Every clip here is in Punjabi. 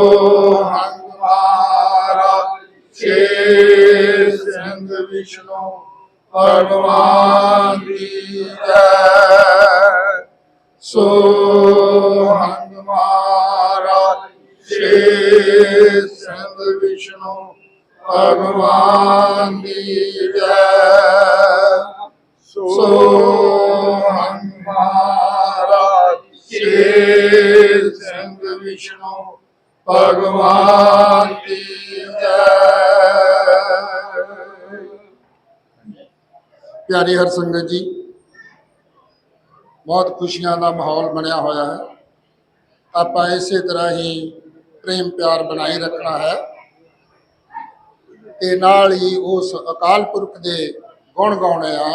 ਹੰਗ ਮਹਾਰਾਜ ਸ਼ੇਰ ਸਿੰਘ ਵਿਸ਼ਨੂੰ ਭਗਵਾਨ ਦੀ ਜੈ। ਸੋ ਹੰਗ ਛੇ ਸ਼ੇਰ ਵਿਸ਼ਨੂੰ ਭਗਵਾਨ ਦੀ ਜੈ। ਸੋ ਹੰਗ ਮਹਾਰਾਜ ਸ਼ੇਰ ਵਿਸ਼ਨੂੰ ਭਗਵਾਨ ਦੀ ਜੈ। ਪਿਆਰੀ ਹਰ ਸੰਗਤ ਜੀ, ਬਹੁਤ ਖੁਸ਼ੀਆਂ ਦਾ ਮਾਹੌਲ ਬਣਿਆ ਹੋਇਆ ਹੈ। ਆਪਾਂ ਇਸੇ ਤਰ੍ਹਾਂ ਹੀ ਪ੍ਰੇਮ ਪਿਆਰ ਬਣਾਈ ਰੱਖਣਾ ਹੈ ਤੇ ਨਾਲ ਹੀ ਉਸ ਅਕਾਲ ਪੁਰਖ ਦੇ ਗੁਣ ਗਾਉਣੇ ਆ।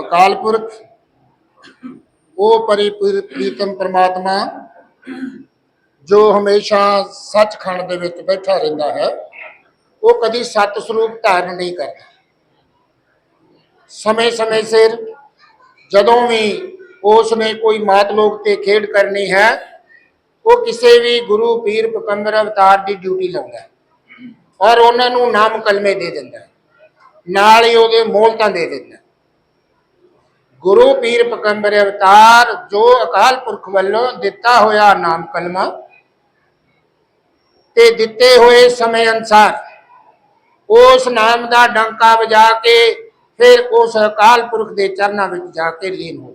ਅਕਾਲ ਪੁਰਖ ਉਹ ਪਰਿਪੂਰ ਪ੍ਰੀਤਮ ਪ੍ਰਮਾਤਮਾ ਜੋ ਹਮੇਸ਼ਾ ਸੱਚਖੰਡ ਦੇ ਵਿੱਚ ਬੈਠਾ ਰਹਿੰਦਾ ਹੈ, ਉਹ ਕਦੀ ਸਤ ਸਰੂਪ ਧਾਰਨ ਨਹੀਂ ਕਰਦਾ। ਸਮੇਂ-ਸਮੇਂ ਸਿਰ ਜਦੋਂ ਵੀ ਉਸ ਨੇ ਕੋਈ ਮਾਤ ਲੋਕ ਤੇ ਖੇਡ ਕਰਨੀ ਹੈ, ਉਹ ਕਿਸੇ ਵੀ ਗੁਰੂ ਪੀਰ ਪਕੰਦਰ ਅਵਤਾਰ ਦੀ ਡਿਊਟੀ ਲਾਉਂਦਾ ਹੈ ਔਰ ਉਹਨਾਂ ਨੂੰ ਨਾਮ ਕਲਮੇ ਦੇ ਦਿੰਦਾ ਨਾਲ ਹੀ ਉਹਦੇ ਮੋਹਲਤਾਂ ਦੇ ਦਿੰਦਾ ਗੁਰੂ ਪੀਰ ਪਕੰਬਰ ਅਵਤਾਰ, ਜੋ ਅਕਾਲ ਪੁਰਖ ਵੱਲੋਂ ਦਿੱਤਾ ਹੋਇਆ ਨਾਮ ਕਲਮਾ ਤੇ ਦਿੱਤੇ ਹੋਏ ਸਮੇਂ ਅਨਸਾਰ ਉਸ ਨਾਮ ਦਾ ਡੰਕਾ ਵਜਾ ਕੇ ਫਿਰ ਉਸ ਅਕਾਲ ਪੁਰਖ ਦੇ ਚਰਨਾਂ ਵਿੱਚ ਜਾ ਕੇ ਲੀਨ ਹੋ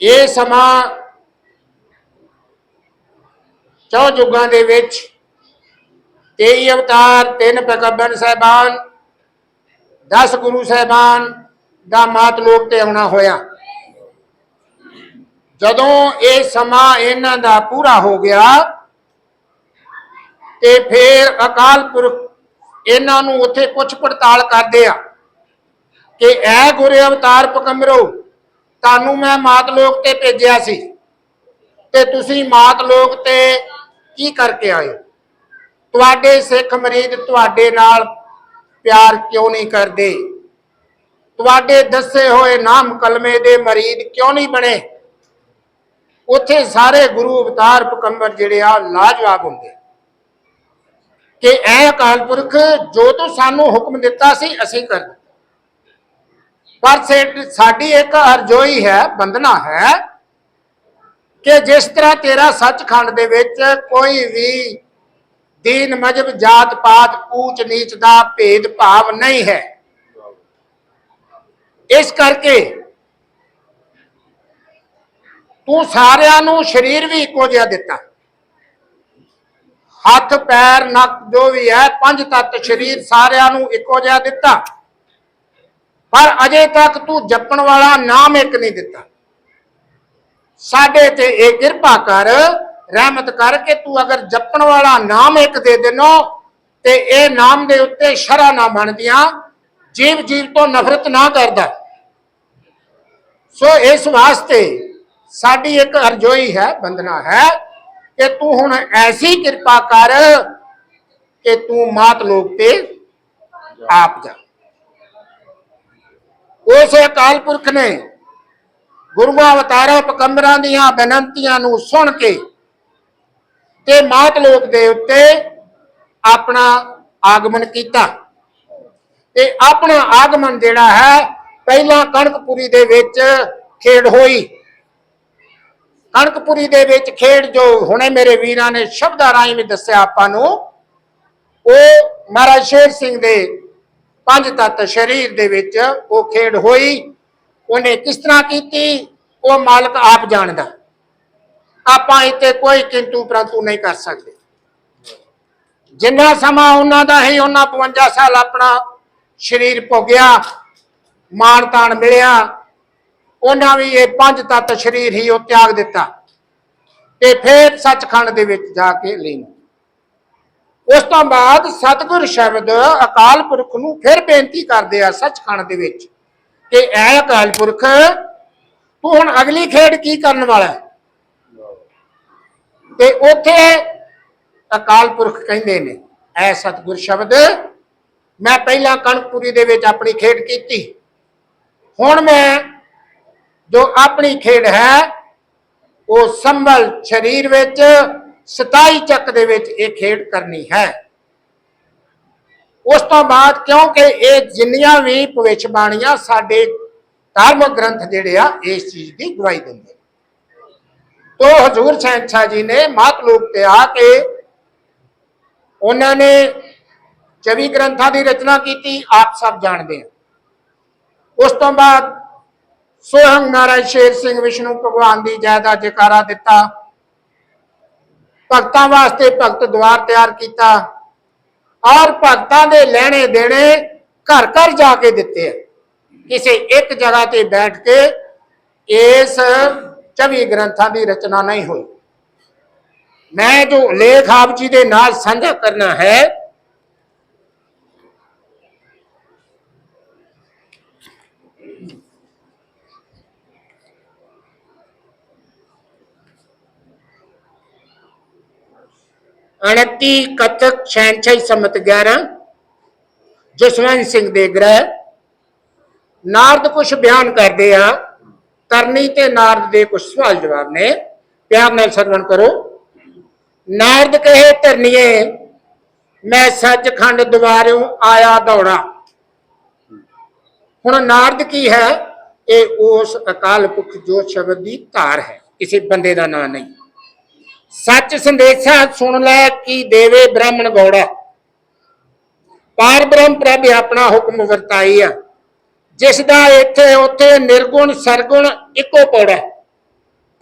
ਇਹ ਸਮਾਂ ਚੌ ਯੁੱਗਾਂ ਦੇ ਵਿੱਚ ਤੇਈ ਅਵਤਾਰ, ਤਿੰਨ ਪੈਗੰਬਰ ਸਹਿਬਾਨ 10 ਗੁਰੂ ਸਾਹਿਬਾਨ ਦਾ ਮਾਤ ਲੋਕ ਤੇ ਆਉਣਾ ਹੋਇਆ। ਜਦੋਂ ਇਹ ਸਮਾਂ ਇਹਨਾਂ ਦਾ ਪੂਰਾ ਹੋ ਗਿਆ ਤੇ ਫਿਰ ਅਕਾਲ ਪੁਰਖ ਇਹਨਾਂ ਨੂੰ ਉੱਥੇ ਪੁੱਛ ਪੜਤਾਲ ਕਰਦੇ ਆ ਕਿ, ਐ ਗੁਰੇ ਅਵਤਾਰ ਪਕੰਮਰੋ, ਤੁਹਾਨੂੰ ਮੈਂ ਮਾਤ ਲੋਕ ਤੇ ਭੇਜਿਆ ਸੀ। ਤੇ ਤੁਸੀਂ ਮਾਤ ਲੋਕ ਤੇ ਕੀ ਕਰਕੇ ਆਏ? ਤੁਹਾਡੇ ਸਿੱਖ ਮਰੀਦ ਤੁਹਾਡੇ ਨਾਲ ਪਿਆਰ ਕਿਉਂ ਨਹੀਂ ਕਰਦੇ? ਤੁਹਾਡੇ ਦੱਸੇ ਹੋਏ ਨਾਮ ਕਲਮੇ ਦੇ ਮਰੀਦ ਕਿਉਂ ਨਹੀਂ ਬਣੇ? ਉੱਥੇ ਸਾਰੇ ਗੁਰੂ ਅਵਤਾਰ ਪਕੰਬਰ ਜਿਹੜੇ ਆ ਲਾਜਵਾਬ ਹੁੰਦੇ। ਕਿ ਐ ਅਕਾਲ ਪੁਰਖ ਜੋ ਤੂੰ ਸਾਨੂੰ ਹੁਕਮ ਦਿੱਤਾ ਸੀ, ਅਸੀਂ ਕਰ ਦਿੱਤਾ। ਪਰ ਸਾਡੀ ਇੱਕ ਅਰਜ਼ੋਈ ਹੈ ਬੰਦਨਾ ਹੈ ਕਿ ਜਿਸ ਤਰ੍ਹਾਂ ਤੇਰਾ ਸੱਚਖੰਡ ਦੇ ਵਿੱਚ ਕੋਈ ਵੀ ਦੀਨ ਮਜਬ ਜਾਤ ਪਾਤ ਊਚ ਨੀਚ ਦਾ ਭੇਦ ਭਾਵ ਨਹੀਂ ਹੈ। ਇਸ ਕਰਕੇ ਤੂੰ ਸਾਰਿਆਂ ਨੂੰ ਸਰੀਰ ਵੀ ਇੱਕੋ ਜਿਹਾ ਦਿੱਤਾ। ਹੱਥ, ਪੈਰ, ਨੱਕ ਜੋ ਵੀ ਹੈ, ਪੰਜ ਤੱਤ ਸਰੀਰ ਸਾਰਿਆਂ ਨੂੰ ਇੱਕੋ ਜਿਹਾ ਦਿੱਤਾ। ਪਰ ਅਜੇ ਤੱਕ ਤੂੰ ਜਪਣ ਵਾਲਾ ਨਾਮ ਇੱਕ ਨਹੀਂ ਦਿੱਤਾ। ਸਾਡੇ ਤੇ ਇਹ ਕਿਰਪਾ ਕਰ ਰਹਿਮਤ ਕਰ ਕਿ ਤੂੰ ਅਗਰ ਜਪਣ ਵਾਲਾ ਨਾਮ ਇੱਕ ਦੇ ਦੇਨੋ, ਤੇ ਇਹ ਨਾਮ ਦੇ ਉੱਤੇ ਸ਼ਰਾ ਨਾ ਬਣਦੀਆਂ, ਜੀਵ ਜੀਵ ਤੋਂ ਨਫ਼ਰਤ ਨਾ ਕਰਦਾ। ਸੋ ਇਸ ਵਾਸਤੇ ਸਾਡੀ ਇੱਕ ਅਰਜ਼ੋਈ ਹੈ ਬੰਦਨਾ ਹੈ ਕਿ ਤੂੰ ਹੁਣ ਐਸੀ ਕਿਰਪਾ ਕਰ ਕਿ ਤੂੰ ਮਾਤ ਲੋਕ ਤੇ ਆਪ ਜਾ। ਉਸ ਅਕਾਲ ਪੁਰਖ ਨੇ ਗੁਰੂਆਂ ਅਵਤਾਰਾਂ ਪਕੰਬਰਾਂ ਦੀਆਂ ਬੇਨੰਤੀਆਂ ਨੂੰ ਸੁਣ ਕੇ ਤੇ ਮਾਤ ਲੋਕ ਦੇ ਉੱਤੇ ਆਪਣਾ ਆਗਮਨ ਕੀਤਾ। ਤੇ ਆਪਣਾ ਆਗਮਨ ਜਿਹੜਾ ਹੈ, ਪਹਿਲਾਂ ਕਣਕਪੁਰੀ ਦੇ ਵਿੱਚ ਖੇਡ ਹੋਈ। ਕਣਕਪੁਰੀ ਦੇ ਵਿੱਚ ਖੇਡ ਜੋ ਹੁਣੇ ਮੇਰੇ ਵੀਰਾਂ ਨੇ ਸ਼ਬਦਾਂ ਰਾਹੀਂ ਵੀ ਦੱਸਿਆ ਆਪਾਂ ਨੂੰ, ਉਹ ਮਹਾਰਾਜ ਸ਼ੇਰ ਸਿੰਘ ਦੇ ਪੰਜ ਤੱਤ ਸਰੀਰ ਦੇ ਵਿੱਚ ਉਹ ਖੇਡ ਹੋਈ। ਉਹਨੇ ਕਿਸ ਤਰ੍ਹਾਂ ਕੀਤੀ? ਉਹ ਮਾਲਕ ਆਪ ਜਾਣਦਾ। ਆਪਾਂ ਇੱਥੇ ਕੋਈ ਕਿੰਤੂ ਪ੍ਰੰਤੂ ਨਹੀਂ ਕਰ ਸਕਦੇ। ਜਿੰਨਾ ਸਮਾਂ ਉਹਨਾਂ ਦਾ ਹੈ ਉਹਨਾਂ 52 ਸਾਲ ਆਪਣਾ ਸਰੀਰ ਭੋਗਿਆ, ਮਾਣ ਤਾਣ ਮਿਲਿਆ। ਉਹਨਾਂ ਵੀ ਇਹ ਪੰਜ ਤੱਤ ਸਰੀਰ ਹੀ ਉਹ ਤਿਆਗ ਦਿੱਤਾ। ਤੇ ਫਿਰ ਸੱਚਖੰਡ ਦੇ ਵਿੱਚ ਜਾ ਕੇ ਲੀਨ। ਉਸ ਤੋਂ ਬਾਅਦ ਸਤਿਗੁਰ ਸ਼ਬਦ ਅਕਾਲ ਪੁਰਖ ਨੂੰ ਫਿਰ ਬੇਨਤੀ ਕਰਦੇ ਆ ਸੱਚਖੰਡ ਦੇ ਵਿੱਚ ਕਿ, ਐ ਅਕਾਲ ਪੁਰਖ, ਤੂੰ ਹੁਣ ਅਗਲੀ ਖੇਡ ਕੀ ਕਰਨ ਵਾਲਾ ਹੈ? ਤੇ ਉੱਥੇ ਅਕਾਲ ਪੁਰਖ ਕਹਿੰਦੇ ਨੇ, ਐ ਸਤਿਗੁਰ ਸ਼ਬਦ, ਮੈਂ ਪਹਿਲਾਂ ਕਣਕਪੁਰੀ ਦੇ ਵਿੱਚ ਆਪਣੀ ਖੇਡ ਕੀਤੀ। ਹੁਣ ਮੈਂ ਜੋ ਆਪਣੀ ਖੇਡ ਹੈ, ਉਹ ਸੰਭਲ ਸਰੀਰ ਵਿੱਚ 27 ਚੱਕ ਦੇ ਵਿੱਚ ਇਹ ਖੇਡ ਕਰਨੀ ਹੈ। ਉਸ ਤੋਂ ਬਾਅਦ ਕਿਉਂਕਿ ਇਹ ਜਿੰਨੀਆਂ ਵੀ ਭਵਿੱਖਬਾਣੀਆਂ ਸਾਡੇ ਧਾਰਮਿਕ ਗ੍ਰੰਥ ਜਿਹੜੇ ਆ, ਇਸ ਚੀਜ਼ ਦੀ ਗਵਾਹੀ ਦਿੰਦੇ ਤੋ ਹਜ਼ੂਰ ਸ਼ਹਿਨशाह ਜੀ ਨੇ ਮਾਤਲੂਕ ਤੇ ਆ ਕੇ ਉਹਨਾਂ ਨੇ 24 ਗ੍ਰੰਥਾਂ ਦੀ ਰਚਨਾ ਕੀਤੀ, ਆਪ ਸਭ ਜਾਣਦੇ ਆ। ਉਸ ਤੋਂ ਬਾਅਦ ਸੋਹੰ ਨਾਰਾਇਣ ਸ਼ੇਰ ਸਿੰਘ ਵਿਸ਼ਨੂੰ ਭਗਵਾਨ ਦੀ ਜੈ ਦਾ ਜੈਕਾਰਾ ਦਿੱਤਾ। ਭਗਤਾਂ ਵਾਸਤੇ ਭਗਤ ਦੁਆਰ ਤਿਆਰ ਕੀਤਾ। ਔਰ ਭਗਤਾਂ ਦੇ ਲੈਣੇ ਦੇਣੇ ਘਰ ਘਰ ਜਾ ਕੇ ਦਿੱਤੇ ਕਿਸੇ ਇੱਕ ਜਗ੍ਹਾ ਤੇ ਬੈਠ ਕੇ ਇਸ 24 ਗ੍ਰੰਥਾਂ ਦੀ ਰਚਨਾ ਨਹੀਂ ਹੋਈ ਮੈਂ ਜੋ ਲੇਖ ਆਪ ਜੀ ਦੇ ਨਾਲ ਸਾਂਝਾ ਕਰਨਾ ਹੈ ਅਣਤੀ ਕਤਕ ਸ਼ੈਨਸ਼ਾਹੀ ਸਮਤ 11 ਜਸਵੰਤ ਸਿੰਘ ਦੇ ਗ੍ਰਹਿ ਨਾਰਦ ਕੁਝ ਬਿਆਨ ਕਰਦੇ ਆ ਕਰਨੀ ਤੇ ਨਾਰਦ ਦੇ ਕੁਝ ਸਵਾਲ ਜਵਾਬ ਨੇ। ਪਿਆਰ ਨਾਲ ਸਰਵਣ ਕਰੋ। ਨਾਰਦ ਕਹੇ, ਧਰਨੀਏ, ਮੈਂ ਸੱਚਖੰਡ ਦੁਆਰਿਓਂ ਆਇਆ ਦੌੜਾ। ਹੁਣ ਨਾਰਦ ਕੀ ਹੈ? ਇਹ ਉਸ ਅਕਾਲ ਪੁਰਖ ਜੋ ਸ਼ਬਦ ਦੀ ਧਾਰ ਹੈ। ਕਿਸੇ ਬੰਦੇ ਦਾ ਨਾਂ ਨਹੀਂ। ਸੱਚ ਸੰਦੇਸ਼ਾ ਸੁਣ ਲੈ ਕੀ ਦੇਵੇ ਬ੍ਰਾਹਮਣ ਗੌੜਾ। ਪਾਰ ਬ੍ਰਹਮ ਪ੍ਰਭ ਆਪਣਾ ਹੁਕਮ ਵਰਤਾਈ ਆ। ਜਿਸ ਦਾ ਇੱਥੇ ਉੱਥੇ ਨਿਰਗੁਣ, ਸਰਗੁਣ ਇੱਕੋ ਪੌੜਾ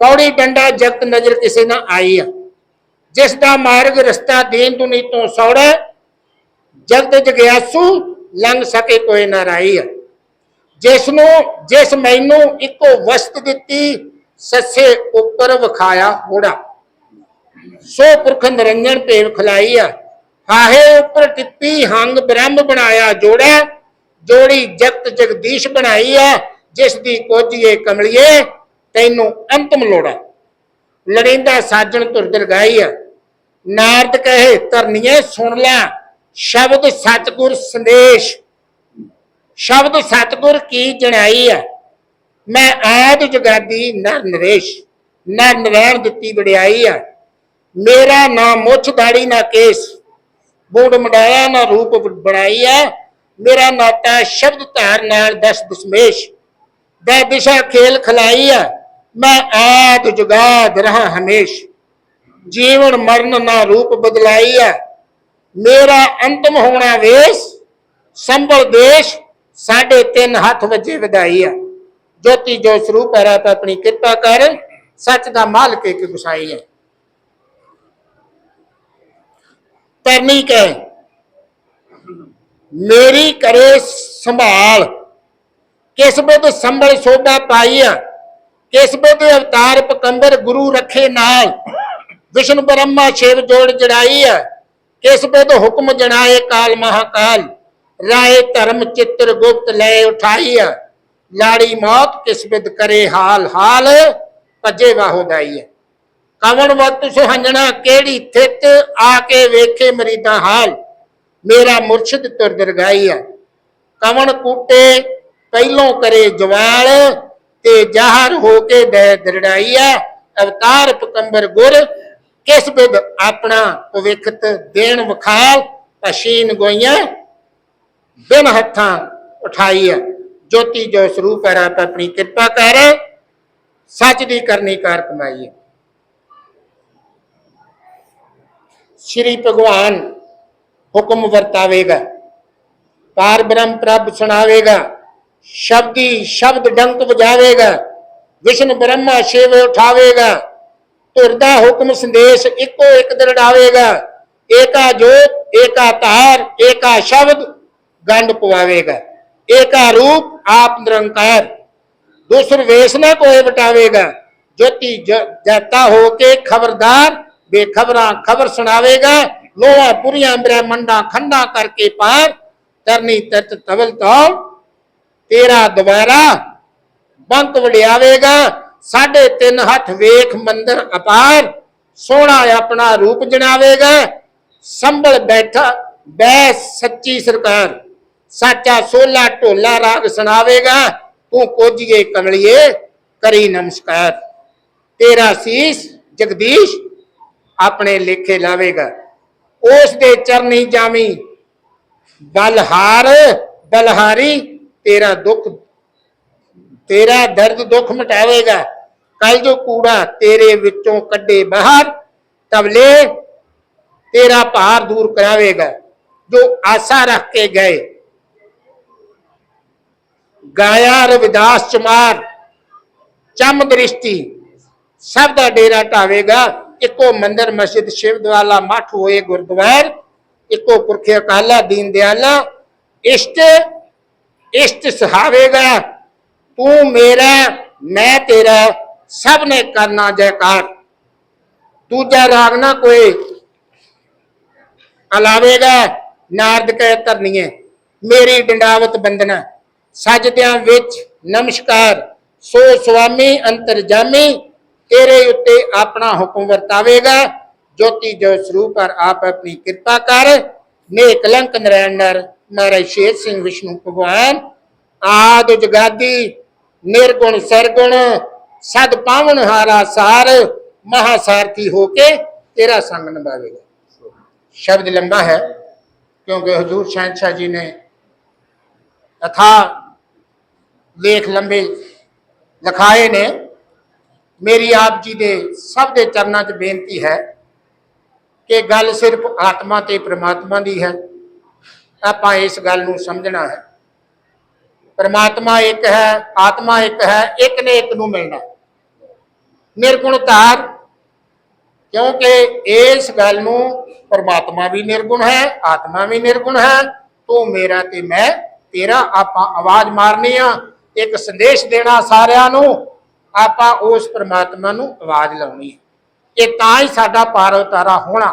ਪੌੜੀ ਡੰਡਾ ਜਗਤ ਨਜ਼ਰ ਕਿਸੇ ਨਾ ਆਈ ਆ। ਜਿਸ ਦਾ ਮਾਰਗ ਰਸਤਾ ਦੀਨ ਦੁਨੀ ਤੋਂ ਸੌੜਾ ਜਗਤ ਜਗਿਆਸੂ ਲੰਘ ਸਕੇ ਕੋਈ ਨਾ ਰਾਈ ਆ। ਜਿਸ ਨੂੰ, ਜਿਸ ਮੈਨੂੰ ਇੱਕੋ ਵਸਤ ਦਿੱਤੀ, ਸੱਸੇ ਉੱਪਰ ਵਿਖਾਇਆ ਹੋੜਾ ਸੋ ਪੁਰਖ ਨਿਰੰਜਨ ਭੇਵ ਖਲਾਈ ਆ। ਹਾਹੇ ਉੱਪਰ ਟਿੱਪੀ, ਹੰਗ ਬ੍ਰਹਮ ਬਣਾਇਆ ਜੋੜਾ। ਜੋੜੀ ਜਗਤ ਜਗਦੀਸ਼ ਬਣਾਈ ਆ ਜਿਸ ਦੀ ਕੋਜੀਏ ਕਮਲੀਏ, ਤੈਨੂੰ ਅੰਤਮ ਲੋੜਾ ਲੜਿੰਦਾ ਸਾਜਣ ਧੁਰ ਦਰਗਾਈ ਆ ਨਾਰਦ ਕਹੇ, ਧਰਨੀਏ, ਸੁਣ ਲੈ, ਸ਼ਬਦ ਸਤਿਗੁਰ ਸੰਦੇਸ਼। ਸ਼ਬਦ ਸਤਿਗੁਰ ਕੀ ਜਣਾਈ ਆ ਮੈਂ ਆਦ ਜਗਾਦੀ ਨਰ ਨਰੇਸ਼, ਨਰ ਨਰੈਣ ਦਿੱਤੀ ਵਡਿਆਈ ਆ ਮੇਰਾ ਨਾ ਮੁੱਛ ਦਾੜੀ ਨਾ ਕੇਸ, ਬੂੜ ਮਡਾਇਆ ਨਾ ਰੂਪ ਬਣਾਈ ਆ ਮੇਰਾ ਨਾਤਾ ਸ਼ਬਦ ਧਾਰ ਨਾਲ ਦਸ ਦਸ਼ਮੇਸ਼ ਦਾ ਦਿਸ਼ਾ ਖੇਲ ਖਲਾਈ ਆ, ਮੈਂ ਆਦ ਜੁਗਾਦ ਰਹਾ ਹਮੇਸ਼। ਜੀਵਨ ਮਰਨ ਨਾ ਰੂਪ ਬਦਲਾਈ ਹੈ ਮੇਰਾ ਅੰਤਮ ਹੋਣਾ ਵੇਸ ਸੰਭਲ ਦੇਸ਼ ਸਾਢੇ ਤਿੰਨ ਹੱਥ ਵਜੇ ਵਧਾਈ ਹੈ ਜੋਤੀ ਜੋ ਸਰੂਪ ਹੈ, ਰਾਤ ਆਪਣੀ ਕਿਰਪਾ ਕਰ, ਸੱਚ ਦਾ ਮਾਲਕ ਇੱਕ ਗੁਸਾਈ ਹੈ। ਤਰਨੀ ਕਹੇ ਮੇਰੀ ਕਰੇ ਸੰਭਾਲ। ਕਿਸ ਸੰਭਲ ਸੋਭਾ ਪਾਈਆ ਕਿਸ ਅਵਤਾਰ ਪਕੰਬਰ ਗੁਰੂ ਰੱਖੇ ਨਾਲ? ਵਿਸ਼ਨ ਬ੍ਰਹਮਾ ਸ਼ਿਵ ਜੋੜ ਜੜਾਈ ਆ। ਕਿਸ ਹੁਕਮ ਜਣਾਏ ਕਾਲ ਮਹਾਕਾਲ? ਰਾਏ ਧਰਮ ਚਿੱਤਰ ਗੁਪਤ ਲੈ ਉਠਾਈ ਆ। ਲਾੜੀ ਮੌਤ ਕਿਸ ਬਿਦ ਕਰੇ ਹਾਲ? ਹਾਲ ਭੱਜੇ ਵਾਹੋ ਦਾਈ ਆ। ਕਵਣ ਵਕਤ ਸੁਹੰਜਣਾ, ਕਿਹੜੀ ਥਿਤ ਆ ਕੇ ਵੇਖੇ ਮਰੀਦਾ ਹਾਲ? ਮੇਰਾ ਮੁਰਸ਼ਿਦ ਤੁਰ ਦਰਗਾਈ ਕਵਣ ਕੂਟੇ ਪਹਿਲੋਂ ਕਰੇ ਜਵਾਲ ਤੇ ਜ਼ਾਹਰ ਹੋ ਕੇ ਦੇ ਦਰੜਾਈ ਅਵਤਾਰ ਪਕੰਬਰ ਗੁਰ ਕਿਸ ਬਿਦ ਆਪਣਾ ਭਵਿੱਖਤ ਦੇਣ ਵਿਖਾਲ ਅਸ਼ੀਨ ਗੋਈਆਂ ਬਿਨ ਹੱਥਾਂ ਉਠਾਈ ਜੋਤੀ ਜੋ ਸਰੂਪ ਹੈ, ਰੱਬ ਆਪਣੀ ਕਿਰਪਾ ਕਰ, ਸੱਚ ਦੀ ਕਰਨੀ ਕਾਰ ਕਮਾਈ ਸ਼੍ਰੀ ਭਗਵਾਨ ਹੁਕਮ ਵਰਤਾਵੇਗਾ। ਪਾਰ ਬ੍ਰਹਮ ਪ੍ਰਭ ਸੁਣਾਵੇਗਾ। ਸ਼ਬਦੀ ਸ਼ਬਦ ਡੰਕ ਵਜਾਵੇਗਾ। ਵਿਸ਼ਨ ਬ੍ਰਹਮਾ ਸ਼ਿਵ ਉਠਾਵੇਗਾ। ਤੁਰਦਾ ਹੁਕਮ ਸੰਦੇਸ਼ ਇੱਕੋ ਇੱਕ ਦਰੜਾਵੇਗਾ। ਏਕਾ ਜੋਤ, ਏਕਾ ਧਾਰ, ਏਕਾ ਸ਼ਬਦ ਗੰਢ ਪਵਾਵੇਗਾ। ਏਕਾ ਰੂਪ, ਆਪ ਨਿਰੰਕਾਰ। ਦੂਸਰ ਵੇਸ ਨਾ ਕੋਈ ਵਟਾਵੇਗਾ। ਜੋਤੀ ਜ- ਜਾਤਾ ਹੋ ਕੇ ਖਬਰਦਾਰ, ਬੇਖਬਰਾਂ ਖਬਰ ਸੁਣਾਵੇਗਾ। ਲੋਹਾ ਪੁਰੀਆਂ ਬ੍ਰਹਮੰਡਾਂ ਖੰਡਾ ਕਰਕੇ ਪਾਰ ਕਰਨੀ ਤਤ ਤਵਲ ਤੋਂ ਤੇਰਾ ਦੁਬਾਰਾ ਬੰਕ ਵਡਿਆਵੇਗਾ। ਸਾਢੇ ਤਿੰਨ ਹੱਥ ਵੇਖ ਮੰਦਰ ਅਪਾਰ, ਸੋਹਣਾ ਆਪਣਾ ਰੂਪ ਜਣਾਵੇਗਾ। ਸੰਭਲ ਬੈਠਾ, ਬੈ ਸੱਚੀ ਸਰਕਾਰ, ਸਾਚਾ ਸੋਲਾ ਢੋਲਾ ਰਾਗ ਸੁਣਾਵੇਗਾ। ਤੂੰ ਕੋਜੀਏ ਕਮਲਿਏ, ਕਰੀ ਨਮਸਕਾਰ। ਤੇਰਾ ਸੀਸ ਜਗਦੀਸ਼ ਆਪਣੇ ਲੇਖੇ ਲਾਵੇਗਾ। ਉਸ ਦੇ ਚਰਨੀ ਜਾਵੀ ਬਲਹਾਰ ਬਲਹਾਰੀ ਤੇਰਾ ਦੁੱਖ ਤੇਰਾ ਦਰਦ ਦੁੱਖ ਮਿਟਾਵੇਗਾ ਕੱਲ ਜੋ ਕੂੜਾ ਤੇਰੇ ਵਿੱਚੋਂ ਕੱਢੇ ਬਾਹਰ ਤਬਲੇ ਤੇਰਾ ਭਾਰ ਦੂਰ ਕਰਾਵੇਗਾ ਜੋ ਆਸਾ ਰੱਖ ਕੇ ਗਏ ਗਾਇਆ ਰਵਿਦਾਸ ਚਮਾਰ ਚਮ ਦ੍ਰਿਸ਼ਟੀ ਸਭ ਦਾ ਡੇਰਾ ਢਾਵੇਗਾ ਇੱਕੋ ਮੰਦਿਰ ਮਸਜਿਦ ਸ਼ਿਵਦਵਾਲਾ ਮੱਠ ਹੋਏ ਗੁਰਦੁਆਰ, ਇੱਕੋ ਪੁਰਖੇ ਅਕਾਲਾ ਦੀਨ ਦਿਆਲਾ, ਇਸ਼ਟ ਇਸ਼ਟ ਸਹਾਵੇਗਾ, ਤੂੰ ਮੇਰਾ, ਮੈਂ ਤੇਰਾ, ਸਭ ਨੇ ਕਰਨਾ ਜੈਕਾਰ। ਦੂਜਾ ਰਾਗ ਨਾ ਕੋਈ ਅਲਾਵੇਗਾ, ਨਾਰਦ ਕਹਿ ਧਰਨੀਏ, ਮੇਰੀ ਡੰਡਾਵਤ ਬੰਦਨਾ ਸਜਦਿਆਂ ਵਿੱਚ ਨਮਸਕਾਰ, ਸੋ ਸੁਆਮੀ ਅੰਤਰਜਾਮੀ ਤੇਰੇ ਉੱਤੇ ਆਪਣਾ ਹੁਕਮ ਵਰਤਾਵੇਗਾ। ਜੋਤੀ ਜੋ ਸਰੂਪ ਪਰ ਆਪ ਆਪਣੀ ਕਿਰਪਾ ਕਰ। ਨੇਕਲੰਕ ਨਰੈਣ ਨਰ ਮਹਾਰਾਜ ਸ਼ੇਰ ਸਿੰਘ, ਵਿਸ਼ਨੂੰ ਭਗਵਾਨ ਆਦ ਜਗਾਦੀ, ਨਿਰਗੁਣ, ਸਰਗੁਣ, ਸਦ ਪਾਵਨ ਹਾਰਾ ਸਾਰ ਮਹਾ ਸਾਰਥੀ ਹੋ ਕੇ ਤੇਰਾ ਸੰਗ ਨਿਭਾਵੇਗਾ। ਸ਼ਬਦ ਲੰਬਾ ਹੈ, ਕਿਉਂਕਿ ਹਜ਼ੂਰ ਸ਼ਾਹ ਜੀ ਨੇ ਅਥਾ ਲੇਖ ਲੰਬੇ ਲਖਾਏ ਨੇ। ਮੇਰੀ ਆਪ ਜੀ ਦੇ ਸਭ ਦੇ ਚਰਨਾਂ 'ਚ ਬੇਨਤੀ ਹੈ ਕਿ ਗੱਲ ਸਿਰਫ ਆਤਮਾ ਤੇ ਪ੍ਰਮਾਤਮਾ ਦੀ ਹੈ। ਆਪਾਂ ਇਸ ਗੱਲ ਨੂੰ ਸਮਝਣਾ ਹੈ। ਪ੍ਰਮਾਤਮਾ ਇੱਕ ਹੈ, ਆਤਮਾ ਇੱਕ ਹੈ, ਇੱਕ ਨੇ ਇੱਕ ਨੂੰ ਮਿਲਣਾ ਨਿਰਗੁਣ ਧਾਰ ਕਿਉਂਕਿ ਇਸ ਗੱਲ ਨੂੰ ਪਰਮਾਤਮਾ ਵੀ ਨਿਰਗੁਣ ਹੈ, ਆਤਮਾ ਵੀ ਨਿਰਗੁਣ ਹੈ। ਤੂੰ ਮੇਰਾ ਤੇ ਮੈਂ ਤੇਰਾ ਆਪਾਂ ਆਵਾਜ਼ ਮਾਰਨੀ ਆ। ਇੱਕ ਸੰਦੇਸ਼ ਦੇਣਾ ਸਾਰਿਆਂ ਨੂੰ ਆਪਾਂ ਉਸ ਪ੍ਰਮਾਤਮਾ ਨੂੰ ਆਵਾਜ਼ ਲਾਉਣੀ ਹੈ। ਇਹ ਤਾਂ ਹੀ ਸਾਡਾ ਪਾਰ ਉਤਾਰਾ ਹੋਣਾ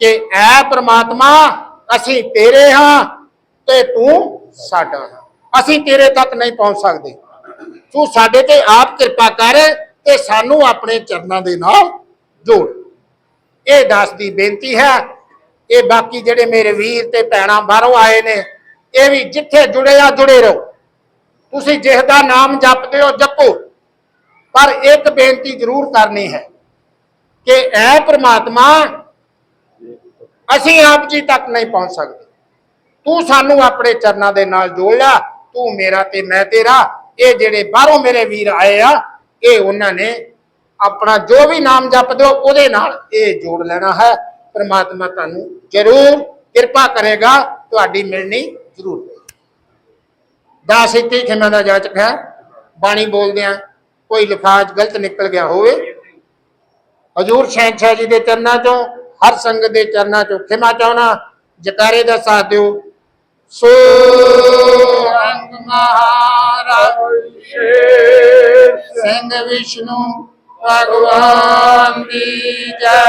ਕਿ ਐ ਪ੍ਰਮਾਤਮਾ, ਅਸੀਂ ਤੇਰੇ ਹਾਂ ਤੇ ਤੂੰ ਸਾਡਾ ਅਸੀਂ ਤੇਰੇ ਤੱਕ ਨਹੀਂ ਪਹੁੰਚ ਸਕਦੇ। ਤੂੰ ਸਾਡੇ ਤੇ ਆਪ ਕਿਰਪਾ ਕਰ ਤੇ ਸਾਨੂੰ ਆਪਣੇ ਚਰਨਾਂ ਦੇ ਨਾਲ ਜੋੜ। ਇਹ ਦਾਸ ਦੀ ਬੇਨਤੀ ਹੈ। ਇਹ ਬਾਕੀ ਜਿਹੜੇ ਮੇਰੇ ਵੀਰ ਤੇ ਭੈਣਾਂ ਬਾਹਰੋਂ ਆਏ ਨੇ, ਇਹ ਵੀ ਜਿੱਥੇ ਜੁੜੇ ਆ ਜੁੜੇ ਰਹੋ। ਤੁਸੀਂ ਜਿਸ ਦਾ ਨਾਮ ਜਪਦੇ ਹੋ ਜਪੋ। ਪਰ ਇੱਕ ਬੇਨਤੀ ਜ਼ਰੂਰ ਕਰਨੀ ਹੈ ਕਿ ਐ ਪ੍ਰਮਾਤਮਾ, ਅਸੀਂ ਆਪ ਜੀ ਤੱਕ ਨਹੀਂ ਪਹੁੰਚ ਸਕਦੇ। ਤੂੰ ਸਾਨੂੰ ਆਪਣੇ ਚਰਨਾਂ ਦੇ ਨਾਲ ਜੋੜ ਲਿਆ ਤੂੰ ਮੇਰਾ ਤੇ ਮੈਂ ਤੇਰਾ, ਇਹ ਜਿਹੜੇ ਬਾਹਰੋਂ ਮੇਰੇ ਵੀਰ ਆਏ ਆ, ਇਹ ਉਹਨਾਂ ਨੇ ਆਪਣਾ ਜੋ ਵੀ ਨਾਮ ਜਪਦੇ ਹੋ ਉਹਦੇ ਨਾਲ ਇਹ ਜੋੜ ਲੈਣਾ ਹੈ। ਪ੍ਰਮਾਤਮਾ ਤੁਹਾਨੂੰ ਜ਼ਰੂਰ ਕਿਰਪਾ ਕਰੇਗਾ, ਤੁਹਾਡੀ ਮਿਲਣੀ ਜ਼ਰੂਰ ਹੋਏਗੀ। ਦਾਸ ਇੱਥੇ ਹੀ ਖਿਮਾ ਦਾ ਜਾਚਕ ਹੈ। ਬਾਣੀ ਬੋਲਦੇ ਆ ਕੋਈ ਲਿਫਾਜ਼ ਗਲਤ ਨਿਕਲ ਗਿਆ ਹੋਵੇ। ਹਜੂਰ ਸ਼ਹਿਨशाह ਜੀ ਦੇ ਚਰਨਾਂ ਚੋਂ, ਹਰ ਸੰਗਤ ਦੇ ਚਰਨਾਂ ਚੋਂ ਖਿਮਾ ਚਾਹਣਾ ਜਕਾਰੇ ਦਾ ਸਾਥ ਦਿਓ। ਸੋ ਅੰਗ ਮਹਾਰਾਜ, ਸਿੰਘ ਵਿਸ਼ਨੂੰ, ਭਗਵਾਨ ਦੀ ਜੈ।